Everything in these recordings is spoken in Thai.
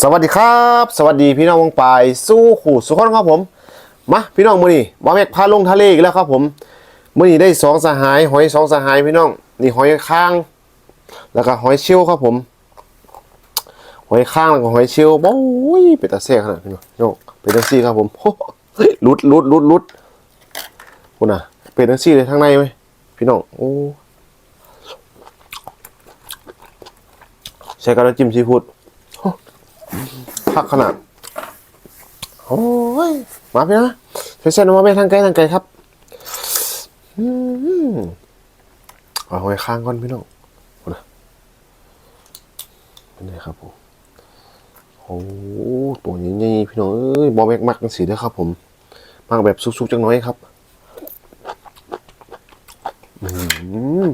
สวัสดีครับ สวัสดีพี่น้องวงปลายสู้ขู่สุขคนครับผมมาพี่น้องมือนี่บาแม็กพาลงทะเลอีกแล้วครับผมมือนี่ได้สองสหายหอยสองสหายพี่น้องนี่หอยข้าง แล้วก็หอยเชลล์ครับผม หอยข้างแล้วก็หอยเชลล์โอ้ยเป็นตาเซ่ขนาดพี่น้องพี่น้องเป็นตาซี่ครับผมโอ้ยลุดลุดลุดลุดคุณน่ะเป็นตาซี่เลยข้างในไหมพี่น้องโอ้ใช้กระจิ้มซีฟู้ด พักขนาด โอ้ย มาพี่นะช่วยเส้นมาไม่ทางไกลทางไกลครับ อืมเอาไว้ข้างก่อนพี่น้องโอ้นะเป็นไงครับผมโอ้ตัวใหญ่ๆพี่น้องเอ้ยบอแม็กมักกันสีด้วยครับผมมักแบบซุกๆจังน้อยครับอืม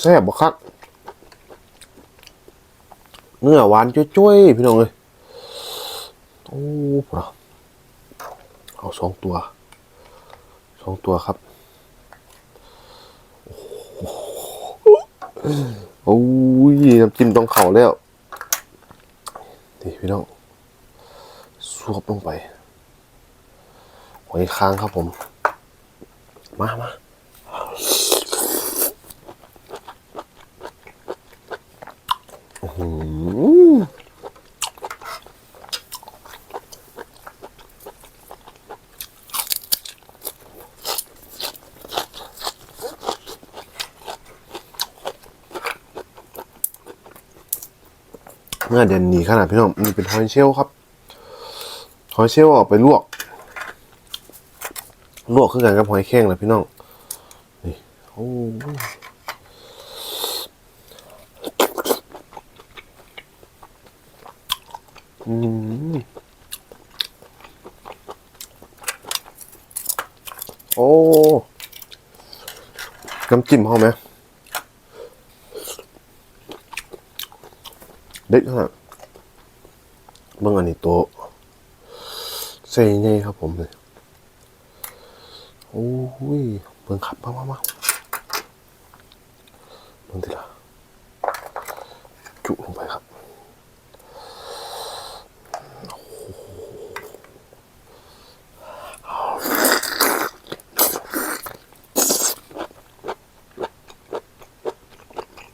แซ่บบ่ครับ เนื้อหวานจ้วยๆพี่น้องเลยโอ้ปะเอาสองตัวสองตัวครับโอ้ยน้ำจิ้มต้องเข่าแล้วนี่พี่น้องสวบลงไปหอยค้างครับผม มามา อื้อเนื้อเด่นหนีขนาดพี่น้องนี่เป็นหอยเชลล์ครับหอยเชลล์เออกไปลวก ลวกคือกันกับหอยแข้งเลยพี่น้องนี่โอ้ยอืม โอ้ น้ำจิ้มเขาไหมเด็ดขนาดเมื่ออันนี้โตะใส่ไงครับผมเลย โอ้ยเบิ่งขับมามามาเบิ่งทีละจุลงไปครับโอ้โห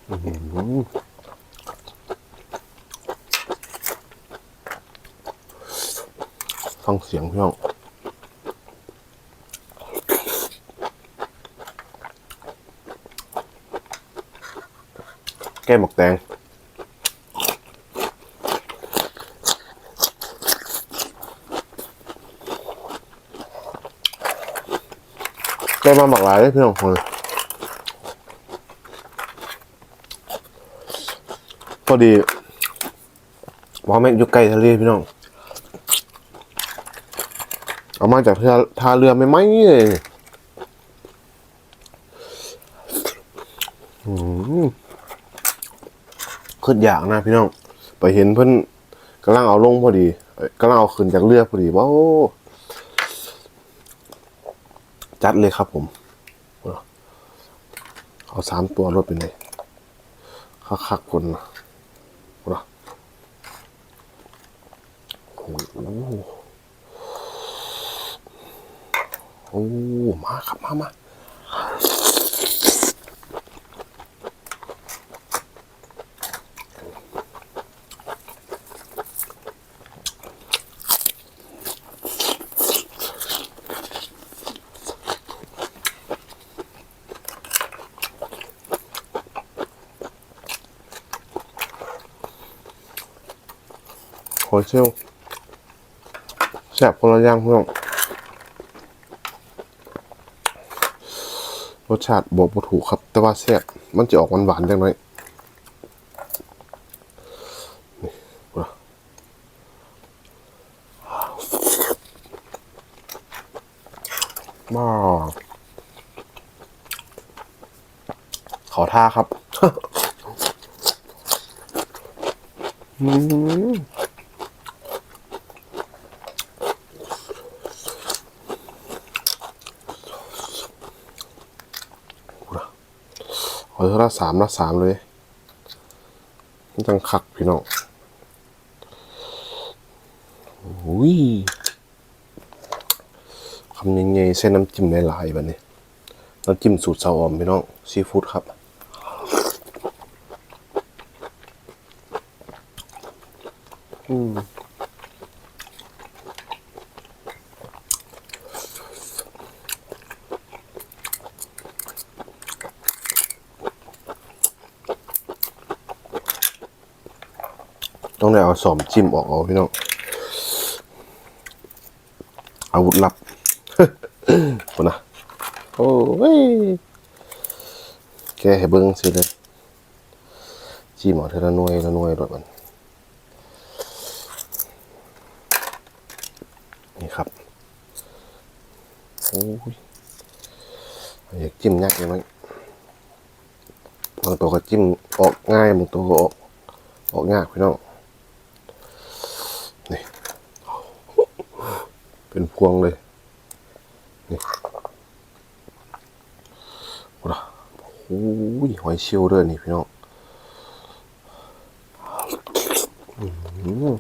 อื้อหือ ฟังเสียงพี่น้องแก้มหมกแดงแก้มมาหมักหลายเลยพี่น้องคนพอดีมองแม่งอยู่ใกล้ทะเลพี่น้อง เอามาจากท่าท่าเรือไม่ไหมเลยอืมขึ้นอยากนะพี่น้อง ไปเห็นเพื่อนกำลังเอาลงพอดีกำลังเอาขึ้นจากเรือพอดีว้าวจัดเลยครับผม เอาสามตัวรถไปเลยคักๆคนนะว้าวโอ้โห โอ้ มาครับ มามาหอเชลลแซ่บคนละอย่างเพี่อง รสชาติบอกบ่ถูกครับ แต่ว่าแซ่บมันจะออกหวานๆจังหน่อยนี่ว้าวว้าขอท่าครับ อืม หอยละสามละสามเลยมันจังคักพี่น้องอุ้ยคำยังไงเส้นน้ำจิ้มหลายๆแบบนี้น้ำจิ้มสูตรซาออมพี่น้องซีฟู้ดครับอืม ต้องได้เอาสอมจิ้มออกเอาพี่น้องอาวุธลับคนนะโอ้ยแกให้เบิ้งสิเลยจี้มออกเทละน่วยละน่วยรถมันนี่ครับโอ้ยอยากจิ้มยากเลยมั้งบางตัวก็จิ้มออกง่ายบางตัวก็ออกออกยากพี่น้อง เป็นพวงเลย นี่โอ้โหหอยเชลล์ด้วยนี่พี่น้องหอ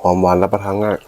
หอมหวานรับประทานง่าย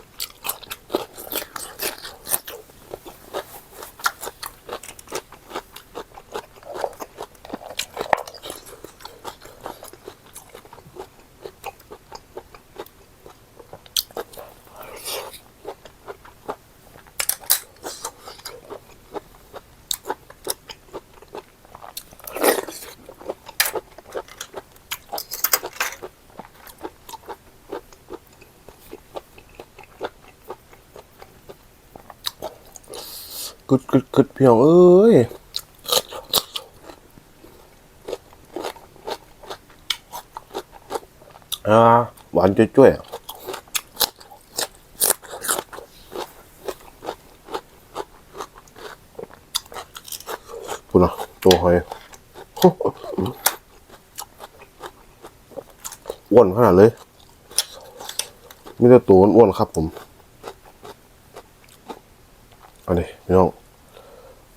กึดกึดกึดพี่น้องเอ้ยอ่าหวานจ้วยๆอะคุณนะตัวหอยอ้วนขนาดเลย ไมีแต่ตัวอ้วนครับผม อันนี้พี่น้อง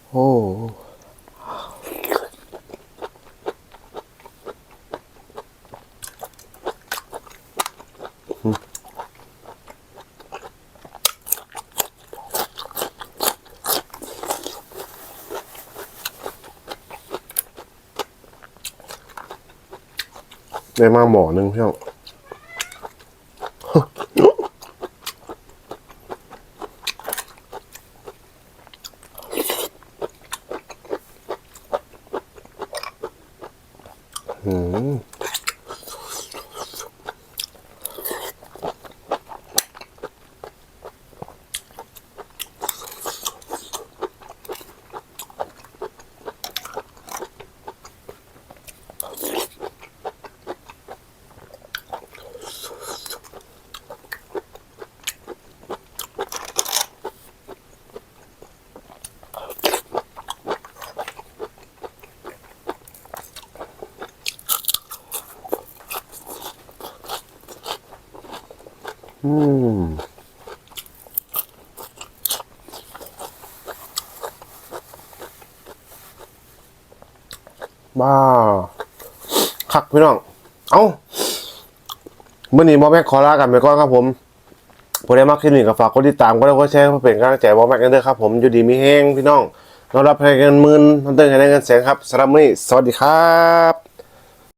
โอ้ได้มาหมอหนึ่งพี่น้อง อืมบ้าคักพี่น้อง เอ้าเมื่อนี้บอแม็กขอลากันไปก่อนครับผมผู้ใดมักคลิปนี้ก็ฝากกดติดตามก็ได้ก็แชร์เพื่อเป็นกำลังใจบอแม็กกันด้วยครับผมอยู่ดีมีแห้งพี่น้องนอนรับให้เงินหมื่นนอนเต้นให้ได้เงินแสนครับสำหรับมื้อนี้สวัสดีครับ